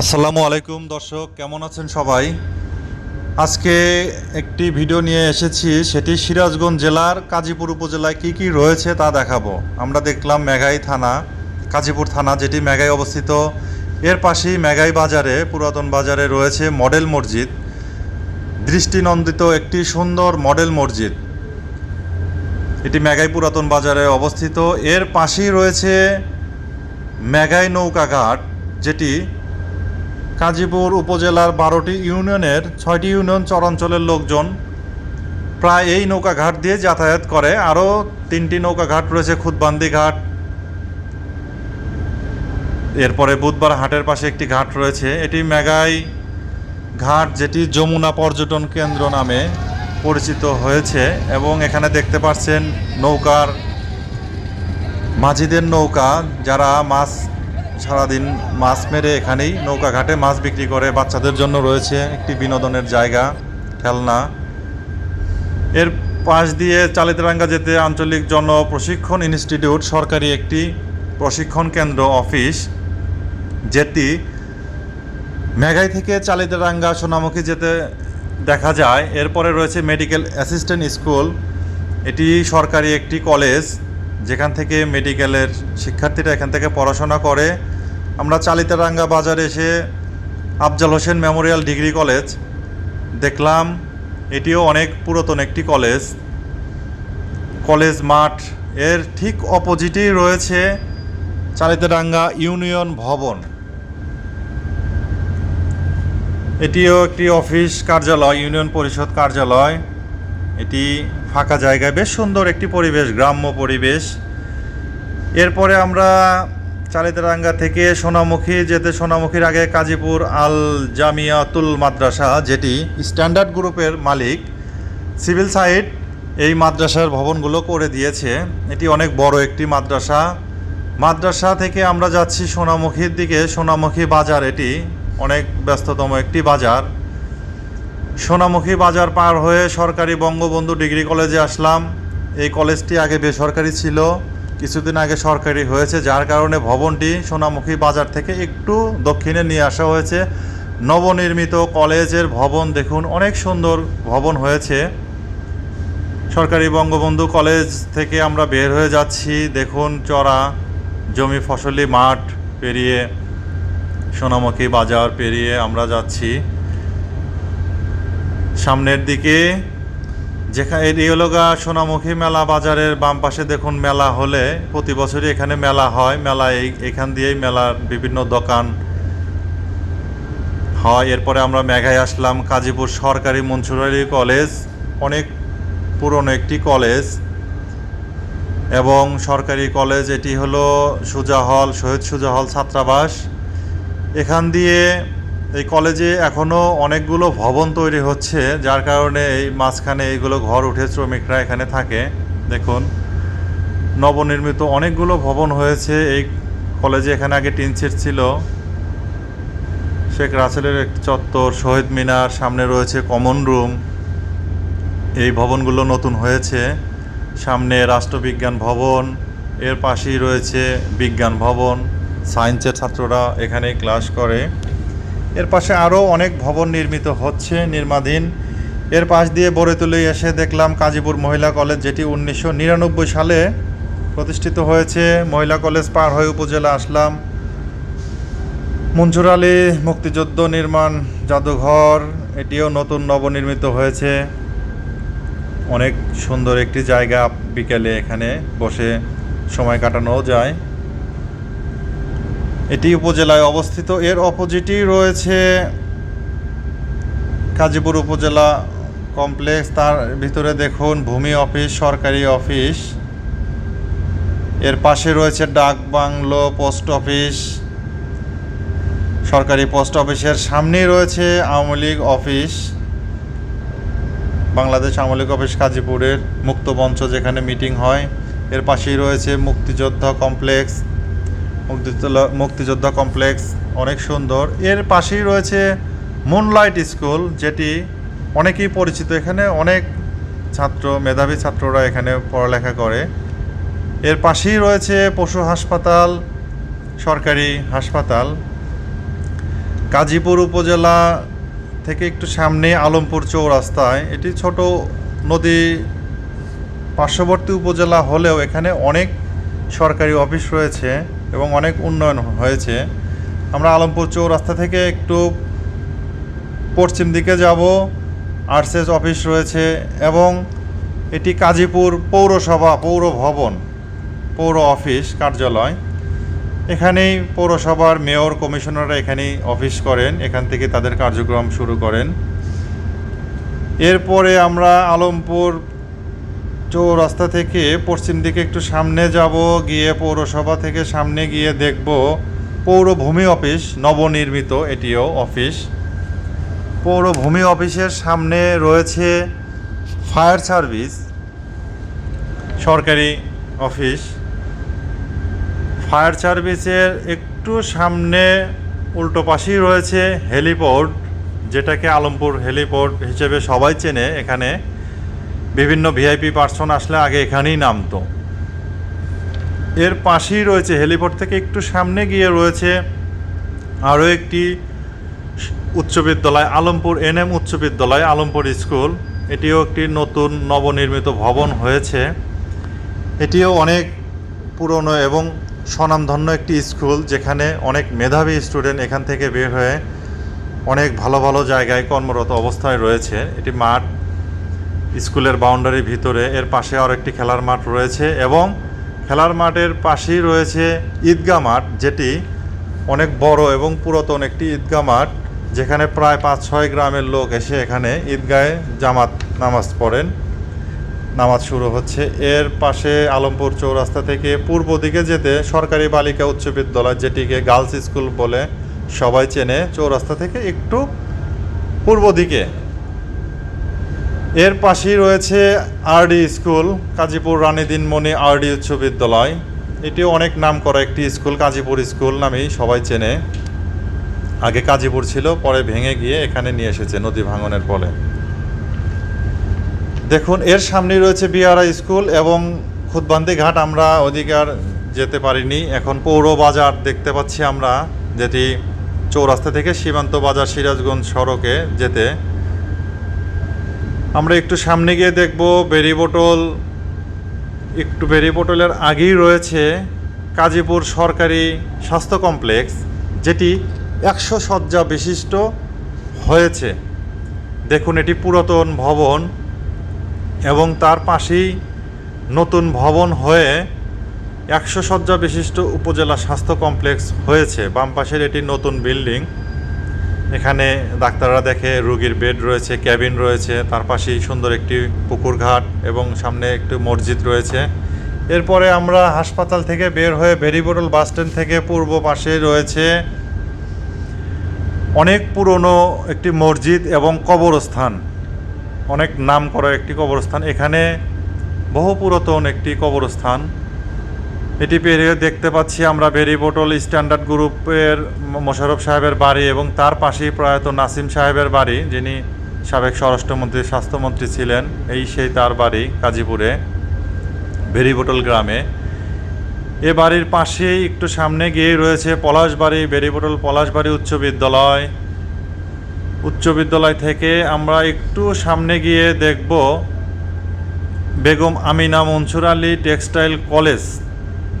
আসসালামু আলাইকুম দর্শক, কেমন আছেন সবাই? আজকে একটি ভিডিও নিয়ে এসেছি, সেটি সিরাজগঞ্জ জেলার কাজীপুর উপজেলায় কি কি রয়েছে তা দেখাবো। আমরা দেখলাম মেঘাই থানা, কাজীপুর থানা, যেটি মেঘাই অবস্থিত। এর পাশেই মেঘাই বাজারে, পুরাতন বাজারে রয়েছে মডেল মসজিদ। দৃষ্টিনন্দিত একটি সুন্দর মডেল মসজিদ। এটি মেঘাই পুরাতন বাজারে অবস্থিত। এর পাশেই রয়েছে মেঘাই নৌকাঘাট, যেটি কাজীপুর উপজেলার বারোটি ইউনিয়নের ছয়টি ইউনিয়ন চরাঞ্চলের লোকজন প্রায় এই নৌকা ঘাট দিয়ে যাতায়াত করে। আরও তিনটি নৌকা ঘাট রয়েছে, খুদবান্দি ঘাট। এরপরে বুধবার হাটের পাশে একটি ঘাট রয়েছে। এটি মেঘাই ঘাট, যেটি যমুনা পর্যটন কেন্দ্র নামে পরিচিত হয়েছে এবং এখানে দেখতে পাচ্ছেন নৌকার মাঝিদের নৌকা, যারা মাছ সারাদিন মাছ মেরে এখানেই নৌকা ঘাটে মাছ বিক্রি করে বাচ্চাদের জন্য রয়েছে একটি বিনোদনের জায়গা, খেলনা। এর পাশ দিয়ে চালিতরাঙ্গা যেতে আঞ্চলিক জন প্রশিক্ষণ ইনস্টিটিউট সরকারি একটি প্রশিক্ষণ কেন্দ্র অফিস, যেটি মেঘাই থেকে চালিতরাঙ্গা সোনামুখী যেতে দেখা যায়। এরপরে রয়েছে মেডিকেল অ্যাসিস্ট্যান্ট স্কুল। এটি সরকারি একটি কলেজ, যেখান থেকে মেডিকেলের শিক্ষার্থীরা এখান থেকে পড়াশোনা করে। আমরা চালিতারাঙ্গা বাজারে এসে Afzal Hossain memorial degree college দেখলাম, এটিও অনেক পুরাতন একটি কলেজ। কলেজ মাঠ এর ঠিক অপোজিটেই রয়েছে চালিতারাঙ্গা ইউনিয়ন ভবন। এটিও একটি অফিস কার্যালয়, ইউনিয়ন পরিষদ কার্যালয়। এটি ফাঁকা জায়গায়, বেশ সুন্দর একটি পরিবেশ, গ্রাম্য পরিবেশ। এরপরে আমরা চালিতারাঙ্গা থেকে সোনামুখী যেতে সোনামুখীর আগে কাজীপুর আল জামিয়াতুল মাদ্রাসা, যেটি স্ট্যান্ডার্ড গ্রুপের মালিক, সিভিল সাইড এই মাদ্রাসার ভবনগুলো করে দিয়েছে। এটি অনেক বড় একটি মাদ্রাসা। মাদ্রাসা থেকে আমরা যাচ্ছি সোনামুখীর দিকে। সোনামুখী বাজার এটি অনেক ব্যস্ততম একটি বাজার। সোনামুখী বাজার পার হয়ে সরকারি বঙ্গবন্ধু ডিগ্রি কলেজে আসলাম। এই কলেজটি আগে বেসরকারি ছিল। কিছুদিন আগে সরকারি হয়েছে, যার কারণে ভবনটি সোনামুখী বাজার থেকে একটু দক্ষিণে নিয়ে আসা হয়েছে। নবনির্মিত কলেজের ভবন দেখুন, অনেক সুন্দর ভবন হয়েছে। সরকারি বঙ্গবন্ধু কলেজ থেকে আমরা বের হয়ে যাচ্ছি। দেখুন, চড়া, জমি ফসলি, মাঠ পেরিয়ে, সোনামুখী বাজার পেরিয়ে আমরা যাচ্ছি। সামনের দিকে যেখানে এই হলো গা সোনামুখী মেলা বাজারের বাম পাশে দেখুন মেলা হলে প্রতি বছরই এখানে মেলা হয়। মেলা এই, এখান দিয়েই মেলার বিভিন্ন দোকান হয়। এরপরে আমরা মেঘায় আসলাম কাজীপুর সরকারি মনসুরারি কলেজ, অনেক পুরনো একটি কলেজ এবং সরকারি কলেজ এটি হলো সুজা হল শহীদ সুজা হল ছাত্রাবাস। এখান দিয়ে এই কলেজে এখনও অনেকগুলো ভবন তৈরি হচ্ছে, যার কারণে এই মাঝখানে এইগুলো ঘর উঠে শ্রমিকরা এখানে থাকে। দেখুন, নবনির্মিত অনেকগুলো ভবন হয়েছে। এই কলেজে এখানে আগে টিনসেট ছিল। শেখ রাসেলের একটি চত্বর, শহীদ মিনার, সামনে রয়েছে কমন রুম। এই ভবনগুলো নতুন হয়েছে। সামনে রাষ্ট্রবিজ্ঞান ভবন, এর পাশেই রয়েছে বিজ্ঞান ভবন। সায়েন্সের ছাত্ররা এখানে ক্লাস করে। এর পাশে আরও অনেক ভবন নির্মিত হচ্ছে নির্মাধীন এর পাশ দিয়ে বড়েতুলে এসে দেখলাম কাজীপুর মহিলা কলেজ, যেটি উনিশশো নিরানব্বই সালে প্রতিষ্ঠিত হয়েছে। মহিলা কলেজ পার হয়ে উপজেলা আসলাম। মঞ্জুর আলী মুক্তিযুদ্ধ নির্মাণ জাদুঘর, এটিও নতুন নবনির্মিত হয়েছে। অনেক সুন্দর একটি জায়গা বিকেলে এখানে বসে সময় কাটানোও যায়। এটি উপজেলায় অবস্থিত। এর অপোজিটেই রয়েছে কাজীপুর উপজেলা কমপ্লেক্স। তার ভিতরে দেখুন, ভূমি অফিস, সরকারি অফিস। এর পাশে রয়েছে ডাক বাংলো, পোস্ট অফিস। সরকারি পোস্ট অফিসের সামনেই রয়েছে আওয়ামী লীগ অফিস। বাংলাদেশ আওয়ামী লীগ অফিস কাজীপুরের মুক্ত মঞ্চ যেখানে মিটিং হয়। এর পাশেই রয়েছে মুক্তিযোদ্ধা কমপ্লেক্স। মুক্তিযোদ্ধা মুক্তিযোদ্ধা কমপ্লেক্স অনেক সুন্দর। এর পাশেই রয়েছে মুনলাইট স্কুল যেটি অনেকেই পরিচিত। এখানে অনেক ছাত্র, মেধাবী ছাত্ররা এখানে পড়ালেখা করে। এর পাশেই রয়েছে পশু হাসপাতাল, সরকারি হাসপাতাল। গাজীপুর উপজেলা থেকে একটু সামনে আলমপুর চৌরাস্তায়। এটি ছোট নদী পার্শ্ববর্তী উপজেলা হলেও এখানে অনেক সরকারি অফিস রয়েছে। এবং অনেক উন্নয়ন হয়েছে। আমরা আলমপুর চৌরাস্তা থেকে একটু পশ্চিম দিকে যাব। আরসেস অফিস রয়েছে এবং এটি কাজীপুর পৌরসভা, পৌর ভবন, পৌর অফিস, কার্যালয়। এখানেই পৌরসভার মেয়র, কমিশনাররা এখানেই অফিস করেন, এখান থেকে তাদের কার্যক্রম শুরু করেন। এরপরে আমরা আলমপুর চৌরাস্তা থেকে পশ্চিম দিকে একটু সামনে যাব, গিয়ে পৌরসভা থেকে সামনে গিয়ে দেখব পৌরভূমি অফিস, নবনির্মিত এটিও অফিস। পৌরভূমি অফিসের সামনে রয়েছে ফায়ার সার্ভিস, সরকারি অফিস। ফায়ার সার্ভিসের একটু সামনে উল্টো পাশেই রয়েছে হেলিপোর্ট, যেটাকে আলমপুর হেলিপোর্ট হিসেবে সবাই চেনে এখানে। বিভিন্ন ভিআইপি পার্সন আসলে আগে এখানেই নামতো। এর পাশেই রয়েছে হেলিপোর্ট থেকে একটু সামনে গিয়ে রয়েছে আরও একটি উচ্চ বিদ্যালয়, আলমপুর এন এম উচ্চ বিদ্যালয়, আলমপুর স্কুল। এটিও একটি নতুন নবনির্মিত ভবন হয়েছে। এটিও অনেক পুরনো এবং স্বনামধন্য একটি স্কুল, যেখানে অনেক মেধাবী স্টুডেন্ট এখান থেকে বের হয়ে অনেক ভালো ভালো জায়গায় কর্মরত অবস্থায় রয়েছে। এটি মাঠ স্কুলের বাউন্ডারির ভিতরে, এর পাশে আরও একটি খেলার মাঠ রয়েছে এবং খেলার মাঠের পাশেই রয়েছে ঈদগাহ মাঠ, যেটি অনেক বড় এবং পুরাতন একটি ঈদগাহ মাঠ, যেখানে প্রায় পাঁচ ছয় গ্রামের লোক এসে এখানে ঈদগাহে জামাত নামাজ পড়েন। নামাজ শুরু হচ্ছে। এর পাশে আলমপুর চৌরাস্তা থেকে পূর্ব দিকে যেতে সরকারি বালিকা উচ্চ বিদ্যালয়, যেটিকে গার্লস স্কুল বলে সবাই চেনে, চৌরাস্তা থেকে একটু পূর্ব দিকে। এর পাশেই রয়েছে RD school, Kazipur Rani Dinmoni RD উচ্চ বিদ্যালয়। এটিও অনেক নাম করা একটি স্কুল, কাজীপুর স্কুল নামেই সবাই চেনে। আগে কাজীপুর ছিল, পরে ভেঙে গিয়ে এখানে নিয়ে এসেছে নদী ভাঙনের ফলে। দেখুন, এর সামনেই রয়েছে বিআরআ স্কুল এবং খুদবান্দি ঘাট। আমরা আর যেতে পারিনি। এখন পৌর বাজার দেখতে পাচ্ছি আমরা, যেটি চৌরাস্তা থেকে সীমান্ত বাজার সিরাজগঞ্জ সড়কে যেতে। আমরা একটু সামনে গিয়ে দেখব বেরি বোটল। একটু বেরি বোটলের আগেই রয়েছে কাজীপুর সরকারি স্বাস্থ্য কমপ্লেক্স, যেটি একশো শয্যা বিশিষ্ট হয়েছে। দেখুন, এটি পুরাতন ভবন এবং তার পাশেই নতুন ভবন হয়ে একশো শয্যা বিশিষ্ট উপজেলা স্বাস্থ্য কমপ্লেক্স হয়েছে। বাম পাশের এটি নতুন বিল্ডিং। এখানে ডাক্তাররা দেখে, রোগীর বেড রয়েছে, ক্যাবিন রয়েছে, তার পাশেই সুন্দর একটি পুকুর ঘাট এবং সামনে একটি মসজিদ রয়েছে। এরপরে আমরা হাসপাতাল থেকে বের হয়ে ভেরিবোটল বাস স্ট্যান্ড থেকে পূর্ব পাশে রয়েছে অনেক পুরনো একটি মসজিদ এবং কবরস্থান। অনেক নাম করা একটি কবরস্থান। এখানে বহু পুরাতন একটি কবরস্থান। এটি পেরিয়ে দেখতে পাচ্ছি আমরা বেরিবোটল স্ট্যান্ডার্ড গ্রুপের মোশারফ সাহেবের বাড়ি এবং তার পাশেই প্রয়াত নাসিম সাহেবের বাড়ি, যিনি সাবেক স্বরাষ্ট্রমন্ত্রী, স্বাস্থ্যমন্ত্রী ছিলেন। এই সেই তার বাড়ি গাজীপুরে বেরিবোটল গ্রামে। এ বাড়ির পাশেই একটু সামনে গিয়ে রয়েছে পলাশবাড়ি বেরিবোটল পলাশবাড়ি উচ্চ বিদ্যালয়। উচ্চ বিদ্যালয় থেকে আমরা একটু সামনে গিয়ে দেখব বেগম আমিনা মনসুর আলী টেক্সটাইল কলেজ।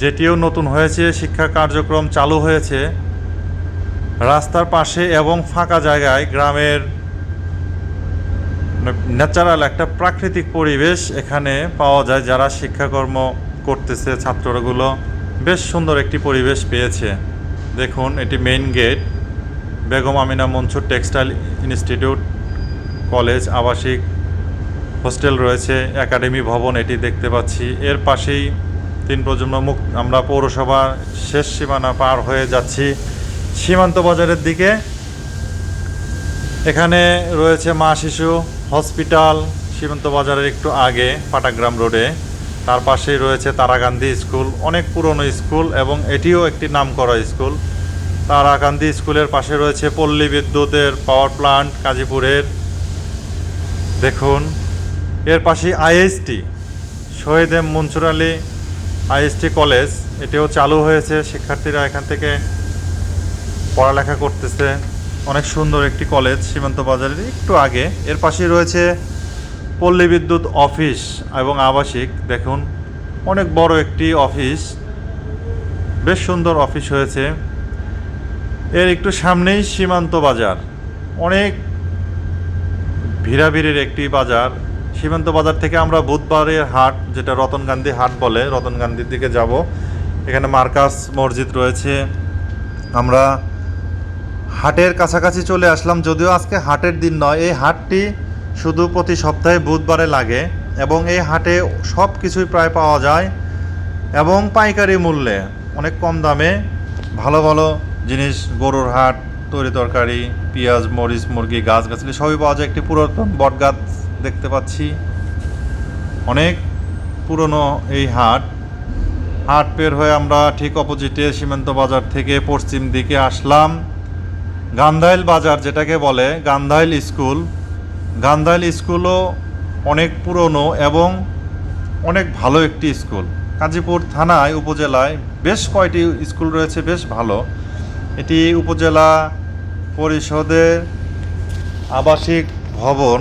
যেটিও নতুন হয়েছে, শিক্ষা কার্যক্রম চালু হয়েছে। রাস্তার পাশে এবং ফাঁকা জায়গায় গ্রামের ন্যাচারাল একটা প্রাকৃতিক পরিবেশ এখানে পাওয়া যায়, যারা শিক্ষাকর্ম করতেছে ছাত্রগুলো। বেশ সুন্দর একটি পরিবেশ পেয়েছে। দেখুন, এটি main gate. Begum Amina Mansur textile institute college, আবাসিক হোস্টেল রয়েছে, একাডেমি ভবন এটি দেখতে পাচ্ছি। এর পাশেই তিন প্রজন্ম মুখ আমরা পৌরসভা শেষ সীমানা পার হয়ে যাচ্ছি। সীমান্ত বাজারের দিকে। এখানে রয়েছে মা শিশু হসপিটাল, সীমান্ত বাজারের একটু আগে, পাটাগ্রাম রোডে। তার পাশেই রয়েছে তারাকান্দি স্কুল, অনেক পুরনো স্কুল এবং এটিও একটি নামকরা স্কুল। তারাকান্দি স্কুলের পাশে রয়েছে পল্লী বিদ্যুতের পাওয়ার প্লান্ট কাজীপুরের। দেখুন, এর পাশে IST, Shahid M Mansur Ali IST college, এটিও চালু হয়েছে, শিক্ষার্থীরা এখান থেকে পড়ালেখা করতেছে। অনেক সুন্দর একটি কলেজ, সীমান্ত বাজারের একটু আগে। এর পাশেই রয়েছে পল্লী বিদ্যুৎ অফিস এবং আবাসিক। দেখুন, অনেক বড় একটি অফিস। বেশ সুন্দর অফিস হয়েছে। এর একটু সামনেই সীমান্ত বাজার। অনেক ভিড়াভিড়ির একটি বাজার। সীমান্ত বাজার থেকে আমরা বুধবারের হাট, যেটা রতন গান্ধী হাট বলে, রতন গান্ধীর দিকে যাব। এখানে মার্কাস মসজিদ রয়েছে। আমরা হাটের কাছাকাছি চলে আসলাম, যদিও আজকে হাটের দিন নয়। এই হাটটি শুধু প্রতি সপ্তাহে বুধবারে লাগে এবং এই হাটে সব কিছুই প্রায় পাওয়া যায় এবং পাইকারি মূল্যে অনেক কম দামে ভালো ভালো জিনিস, গরুর হাট, তরি তরকারি, পেঁয়াজ, মরিচ, মুরগি, গাছ, গাছালি সবই পাওয়া যায়। একটি পুরাতন বট গাছ দেখতে পাচ্ছি। অনেক পুরনো এই হাট। হাট পের হয়ে আমরা ঠিক অপোজিটে সীমান্ত বাজার থেকে পশ্চিম দিকে আসলাম। গান্ধাইল বাজার যেটাকে বলে, গান্ধাইল স্কুল। গান্ধাইল স্কুলও অনেক পুরনো এবং অনেক ভালো একটি স্কুল। কাজীপুর থানায়, উপজেলায় বেশ কয়টি স্কুল রয়েছে, বেশ ভালো। এটি উপজেলা পরিষদের আবাসিক ভবন।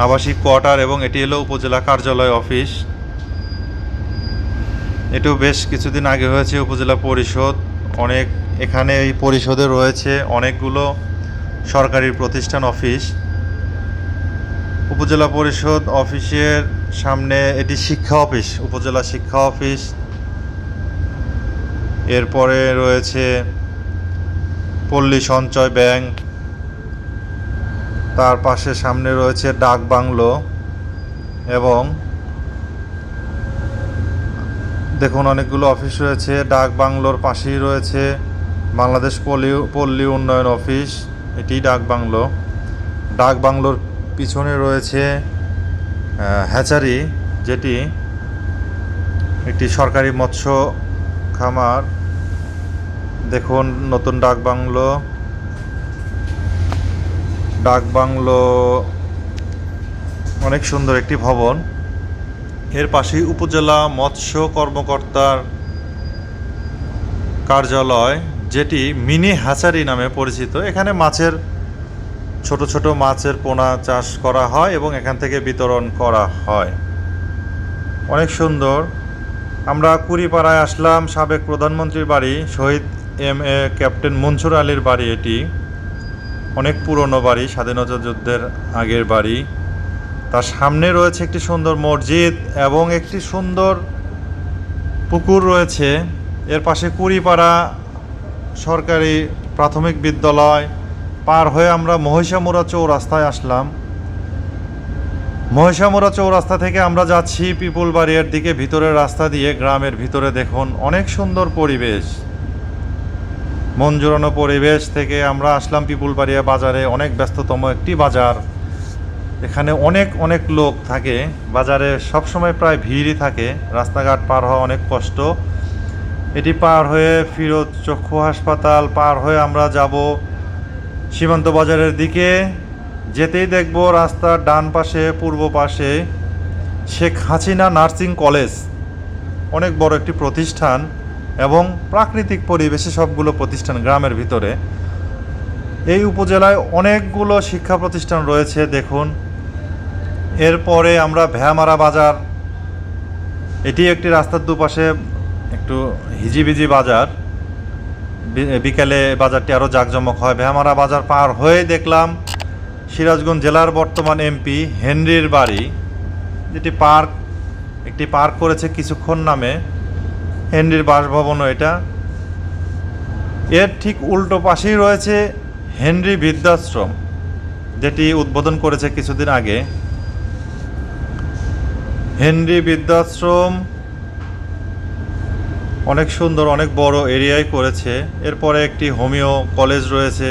আবাসিক কোয়ার্টার এবং এটি হলো উপজেলা কার্যালয় অফিস। এটিও বেশ কিছুদিন আগে হয়েছে উপজেলা পরিষদ। অনেক এখানে এই পরিষদে রয়েছে অনেকগুলো সরকারি প্রতিষ্ঠান অফিস। উপজেলা পরিষদ অফিসের সামনে এটি শিক্ষা অফিস, উপজেলা শিক্ষা অফিস। এরপরে রয়েছে পল্লী সঞ্চয় ব্যাংক তার পাশে সামনে রয়েছে ডাক বাংলো এবং দেখুন অনেকগুলো অফিস রয়েছে। ডাক বাংলোর পাশেই রয়েছে বাংলাদেশ পল্লী পল্লী উন্নয়ন অফিস, এটি ডাক বাংলো। ডাক বাংলোর পিছনে রয়েছে হ্যাচারি, যেটি একটি সরকারি মৎস্য খামার। দেখুন নতুন ডাক বাংলো। ডাক বাংলো অনেক সুন্দর একটি ভবন। এর পাশেই উপজেলা মৎস্য কর্মকর্তার কার্যালয়, যেটি মিনি হ্যাচারি নামে পরিচিত। এখানে মাছের, ছোট ছোট মাছের পোনা চাষ করা হয় এবং এখান থেকে বিতরণ করা হয়। অনেক সুন্দর। আমরা কুড়িপাড়ায় আসলাম সাবেক প্রধানমন্ত্রীর বাড়ি, Shahid M A captain Mansur আলীর বাড়ি এটি। অনেক পুরনো বাড়ি স্বাধীনতা যুদ্ধের আগের বাড়ি। তার সামনে রয়েছে একটি সুন্দর মসজিদ এবং একটি সুন্দর পুকুর রয়েছে। এর পাশে কুড়িপাড়া সরকারি প্রাথমিক বিদ্যালয়। পার হয়ে আমরা মহিষামুড়া চৌরাস্তায় আসলাম। মহিষামুড়া চৌরাস্তা থেকে আমরা যাচ্ছি পিপুল বাড়িয়ার দিকে, ভিতরের রাস্তা দিয়ে, গ্রামের ভিতরে। দেখুন, অনেক সুন্দর পরিবেশ। মন পরিবেশ থেকে আমরা আসলাম পিপুল বাড়িয়া বাজারে, অনেক ব্যস্ততম একটি বাজার। এখানে অনেক অনেক লোক থাকে, বাজারে সবসময় প্রায় ভিড়ই থাকে, রাস্তাঘাট পার হওয়া অনেক কষ্ট। এটি পার হয়ে ফিরোজ চক্ষু হাসপাতাল, পার হয়ে আমরা যাব সীমান্ত বাজারের দিকে। যেতেই দেখব রাস্তার ডান পাশে, পূর্ব পাশে শেখ হাসিনা নার্সিং কলেজ, অনেক বড় একটি প্রতিষ্ঠান। এবং প্রাকৃতিক পরিবেশে সবগুলো প্রতিষ্ঠান গ্রামের ভিতরে। এই উপজেলায় অনেকগুলো শিক্ষা প্রতিষ্ঠান রয়েছে, দেখুন। এরপরে আমরা ভ্যামারা বাজার। এটি একটি রাস্তার দুপাশে একটু হিজিবিজি বাজার। বিকেলে বাজারটি আরও জাঁকজমক হয়। ভ্যামারা বাজার পার হয়ে দেখলাম সিরাজগঞ্জ জেলার বর্তমান এমপি হেনরির বাড়ি, যেটি পার্ক একটি পার্ক করেছে কিছুক্ষণ নামে। হেনরির বাসভবনও এটা। এর ঠিক উল্টো পাশেই রয়েছে হেনরি বৃদ্ধাশ্রম, যেটি উদ্বোধন করেছে কিছুদিন আগে। হেনরি বৃদ্ধাশ্রম অনেক সুন্দর, অনেক বড় এরিয়ায় করেছে। এরপরে একটি হোমিও কলেজ রয়েছে